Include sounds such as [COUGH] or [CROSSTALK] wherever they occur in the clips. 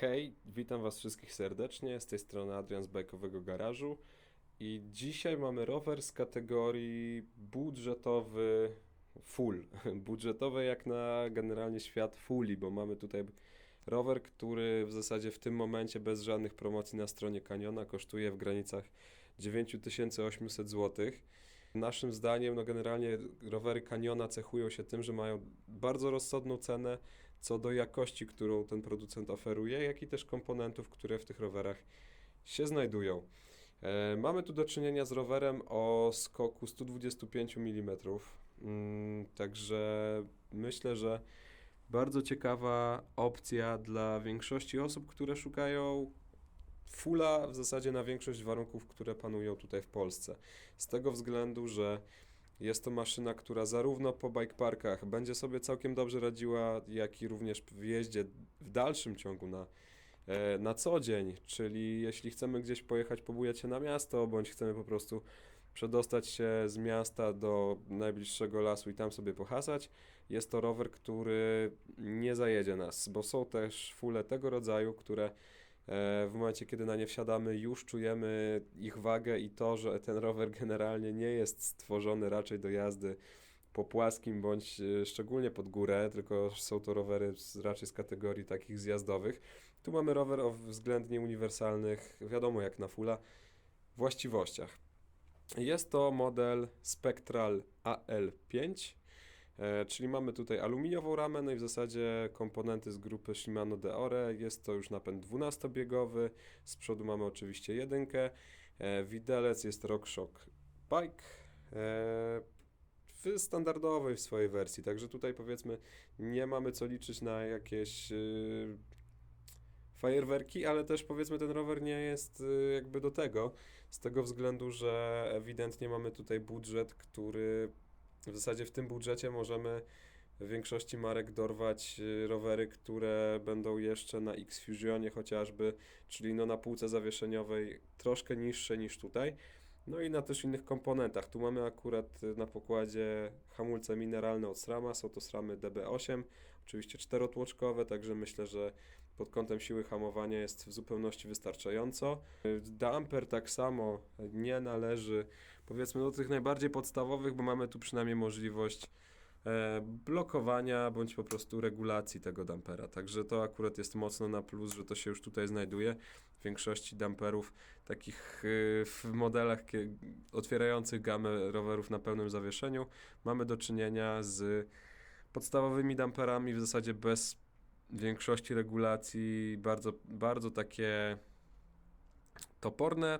Hej, witam Was wszystkich serdecznie. Z tej strony Adrian z Bajkowego Garażu. I dzisiaj mamy rower z kategorii budżetowy full. [LAUGHS] Budżetowy jak na generalnie świat fully, bo mamy tutaj rower, który w zasadzie w tym momencie bez żadnych promocji na stronie Caniona kosztuje w granicach 9800 zł. Naszym zdaniem, no generalnie rowery Caniona cechują się tym, że mają bardzo rozsądną cenę co do jakości, którą ten producent oferuje, jak i też komponentów, które w tych rowerach się znajdują. E, mamy tu do czynienia z rowerem o skoku 125 mm, mm, także myślę, że bardzo ciekawa opcja dla większości osób, które szukają fulla w zasadzie na większość warunków, które panują tutaj w Polsce. Z tego względu, że jest to maszyna, która zarówno po bike parkach będzie sobie całkiem dobrze radziła, jak i również w jeździe w dalszym ciągu na, e, na co dzień, czyli jeśli chcemy gdzieś pojechać, pobujać się na miasto, bądź chcemy po prostu przedostać się z miasta do najbliższego lasu i tam sobie pohasać, jest to rower, który nie zajedzie nas, bo są też fule tego rodzaju, które w momencie, kiedy na nie wsiadamy, już czujemy ich wagę i to, że ten rower generalnie nie jest stworzony raczej do jazdy po płaskim bądź e, szczególnie pod górę, tylko są to rowery z, raczej z kategorii takich zjazdowych. Tu mamy rower o względnie uniwersalnych, wiadomo jak na fula, właściwościach. Jest to model Spectral AL5. E, czyli mamy tutaj aluminiową ramę, no i w zasadzie komponenty z grupy Shimano Deore. Jest to już napęd 12-biegowy. Z przodu mamy oczywiście jedynkę. E, widelec jest RockShox Bike. E, w standardowej w swojej wersji, także tutaj powiedzmy nie mamy co liczyć na jakieś yy, fajerwerki, ale też powiedzmy ten rower nie jest yy, jakby do tego, z tego względu, że ewidentnie mamy tutaj budżet, który w zasadzie w tym budżecie możemy w większości marek dorwać y, rowery, które będą jeszcze na X-Fusionie chociażby, czyli no na półce zawieszeniowej troszkę niższe niż tutaj. No i na też innych komponentach. Tu mamy akurat y, na pokładzie hamulce mineralne od SRAMa, są to SRAMy DB8, oczywiście czterotłoczkowe, także myślę, że pod kątem siły hamowania jest w zupełności wystarczająco. Y, Damper tak samo nie należy, powiedzmy, do tych najbardziej podstawowych, bo mamy tu przynajmniej możliwość e, blokowania bądź po prostu regulacji tego dampera. Także to akurat jest mocno na plus, że to się już tutaj znajduje. W większości damperów takich y, w modelach otwierających gamę rowerów na pełnym zawieszeniu mamy do czynienia z podstawowymi damperami w zasadzie bez większości regulacji, bardzo, bardzo takie toporne,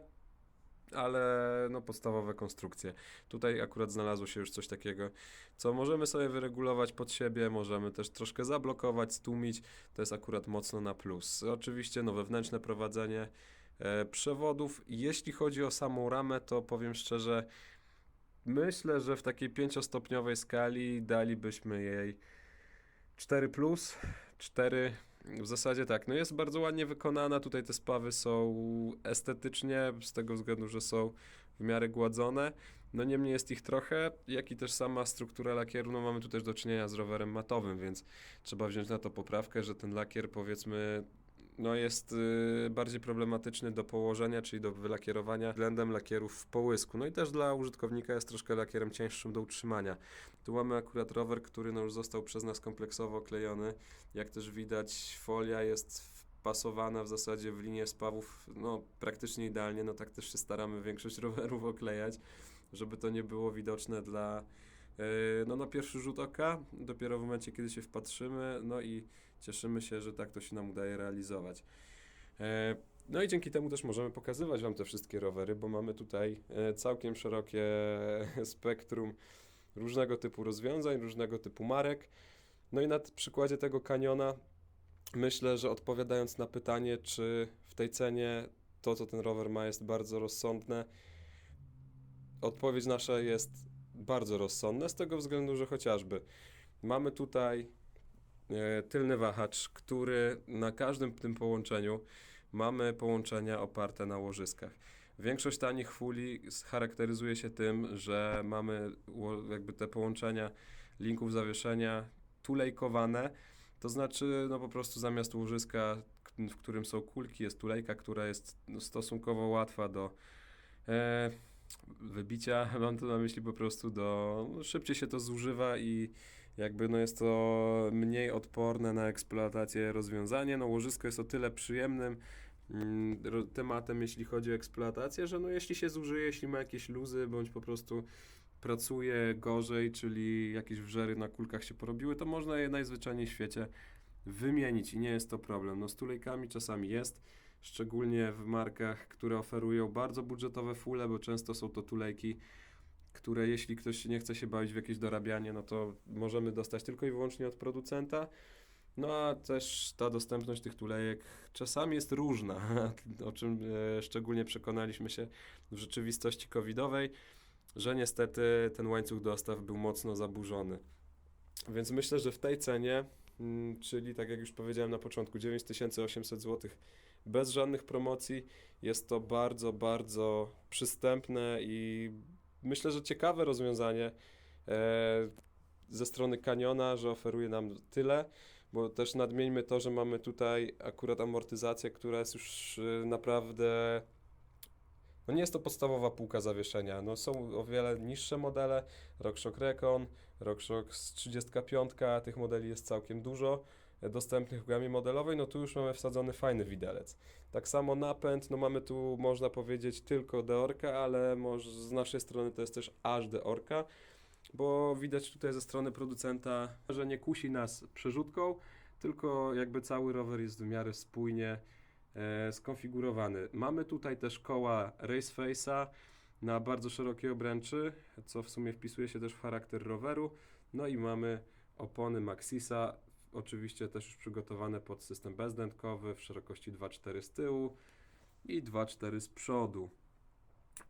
ale no podstawowe konstrukcje. Tutaj akurat znalazło się już coś takiego, co możemy sobie wyregulować pod siebie, możemy też troszkę zablokować, stłumić. To jest akurat mocno na plus. Oczywiście no wewnętrzne prowadzenie e, przewodów. Jeśli chodzi o samą ramę, to powiem szczerze, myślę, że w takiej pięciostopniowej skali dalibyśmy jej 4 plus, 4 w zasadzie tak, no jest bardzo ładnie wykonana, tutaj te spawy są estetycznie, z tego względu, że są w miarę gładzone, no niemniej jest ich trochę, jak i też sama struktura lakieru, no mamy tu też do czynienia z rowerem matowym, więc trzeba wziąć na to poprawkę, że ten lakier powiedzmy no jest y, bardziej problematyczny do położenia, czyli do wylakierowania względem lakierów w połysku. No i też dla użytkownika jest troszkę lakierem cięższym do utrzymania. Tu mamy akurat rower, który no już został przez nas kompleksowo klejony. Jak też widać, folia jest wpasowana w zasadzie w linię spawów no, praktycznie idealnie. No tak też się staramy większość [LAUGHS] rowerów oklejać, żeby to nie było widoczne dla e, no na pierwszy rzut oka, dopiero w momencie, kiedy się wpatrzymy, no i cieszymy się, że tak to się nam udaje realizować. E, No i dzięki temu też możemy pokazywać Wam te wszystkie rowery, bo mamy tutaj e, całkiem szerokie [LAUGHS] spektrum różnego typu rozwiązań, różnego typu marek. No i na przykładzie tego kaniona myślę, że odpowiadając na pytanie, czy w tej cenie to, co ten rower ma, jest bardzo rozsądne, odpowiedź nasza jest bardzo rozsądna, z tego względu, że chociażby mamy tutaj tylny wahacz, który na każdym tym połączeniu mamy połączenia oparte na łożyskach. Większość tanich fuli charakteryzuje się tym, że mamy jakby te połączenia linków zawieszenia tulejkowane, to znaczy no po prostu zamiast łożyska, w którym są kulki, jest tulejka, która jest no, stosunkowo łatwa do e, wybicia. [LAUGHS] Mam tu na myśli po prostu do. No, szybciej się to zużywa i jakby no jest to mniej odporne na eksploatację rozwiązanie. No łożysko jest o tyle przyjemnym mm, tematem, jeśli chodzi o eksploatację, że no jeśli się zużyje, jeśli ma jakieś luzy, bądź po prostu pracuje gorzej, czyli jakieś wrzery na kulkach się porobiły, to można je najzwyczajniej w świecie wymienić i nie jest to problem. No z tulejkami czasami jest, szczególnie w markach, które oferują bardzo budżetowe fule, bo często są to tulejki, które jeśli ktoś nie chce się bawić w jakieś dorabianie, no to możemy dostać tylko i wyłącznie od producenta. No a też ta dostępność tych tulejek czasami jest różna, [LAUGHS] o czym e, szczególnie przekonaliśmy się w rzeczywistości covidowej, że niestety ten łańcuch dostaw był mocno zaburzony. Więc myślę, że w tej cenie, mm, czyli tak jak już powiedziałem na początku, 9800 zł bez żadnych promocji, jest to bardzo, bardzo przystępne i myślę, że ciekawe rozwiązanie e, ze strony Caniona, że oferuje nam tyle, bo też nadmieńmy to, że mamy tutaj akurat amortyzację, która jest już e, naprawdę. No nie jest to podstawowa półka zawieszenia. No są o wiele niższe modele, RockShox Recon, RockShox 35, tych modeli jest całkiem dużo dostępnych w gamie modelowej, no tu już mamy wsadzony fajny widelec. Tak samo napęd, no mamy tu można powiedzieć tylko Deorka, ale może z naszej strony to jest też aż Deorka, bo widać tutaj ze strony producenta, że nie kusi nas przerzutką, tylko jakby cały rower jest w miarę spójnie e, skonfigurowany. Mamy tutaj też koła Race Face'a na bardzo szerokiej obręczy, co w sumie wpisuje się też w charakter roweru. No i mamy opony Maxisa, oczywiście też już przygotowane pod system bezdętkowy w szerokości 2,4 z tyłu i 2,4 z przodu.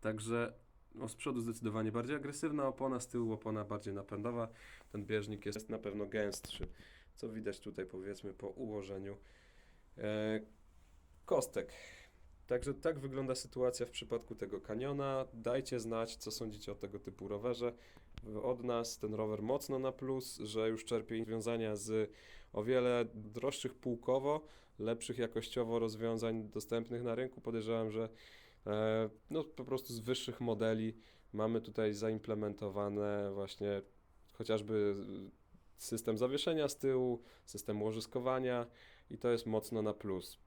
Także no, z przodu zdecydowanie bardziej agresywna opona, z tyłu opona bardziej napędowa. Ten bieżnik jest na pewno gęstszy, co widać tutaj powiedzmy po ułożeniu e, kostek. Także tak wygląda sytuacja w przypadku tego kaniona. Dajcie znać, co sądzicie o tego typu rowerze. Od nas ten rower mocno na plus, że już czerpie rozwiązania z o wiele droższych półkowo, lepszych jakościowo rozwiązań dostępnych na rynku. Podejrzewam, że e, no, po prostu z wyższych modeli mamy tutaj zaimplementowane właśnie chociażby system zawieszenia z tyłu, system łożyskowania i to jest mocno na plus.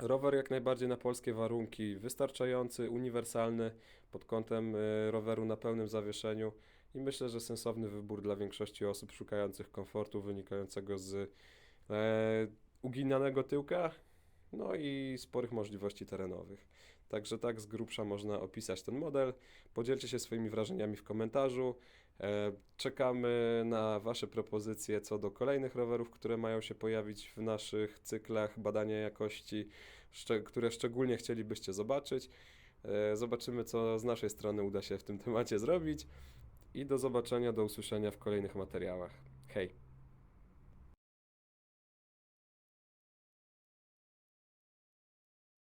Rower jak najbardziej na polskie warunki, wystarczający, uniwersalny pod kątem y, roweru na pełnym zawieszeniu i myślę, że sensowny wybór dla większości osób szukających komfortu wynikającego z e, uginanego tyłka, no i sporych możliwości terenowych. Także tak z grubsza można opisać ten model. Podzielcie się swoimi wrażeniami w komentarzu. E, Czekamy na Wasze propozycje co do kolejnych rowerów, które mają się pojawić w naszych cyklach badania jakości, które szczególnie chcielibyście zobaczyć. E, Zobaczymy, co z naszej strony uda się w tym temacie zrobić. I do zobaczenia, do usłyszenia w kolejnych materiałach. Hej!